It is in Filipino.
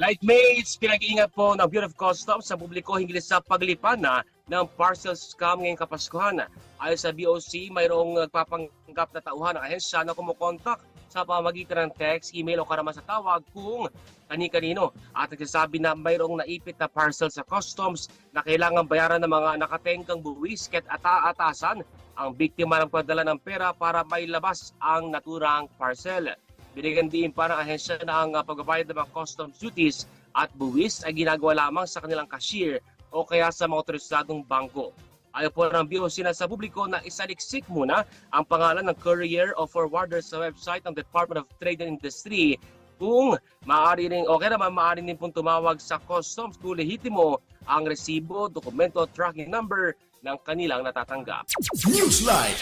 Lightmates, pinag-iingat po ng Bureau of Customs sa publiko hinggil sa paglipan na ng parcel scam ngayong Kapaskuhan. Ayon sa BOC, mayroong nagpapanggap na tauhan ng ahensya na kumukontak sa pamagitan ng text, email o karaman sa tawag kung kani-kanino at nagsasabi na mayroong naipit na parcel sa customs na kailangan bayaran ng mga nakatengkang buwis ket ata-atasan ang biktima ng pagdala ng pera para mailabas ang naturang parcel. Binigyan din pa ng ahensya na ang uh, pagbabayad ng mga customs duties at buwis ay ginagawa lamang sa kanilang cashier o kaya sa mga otorisadong bangko. Ayaw po ng BOC na sa publiko na isaliksik muna ang pangalan ng courier o forwarder sa website ng Department of Trade and Industry kung maaari rin o kaya naman maaari din pong tumawag sa customs kung lehitimo ang resibo, dokumento, tracking number ng kanilang natatanggap. Newsline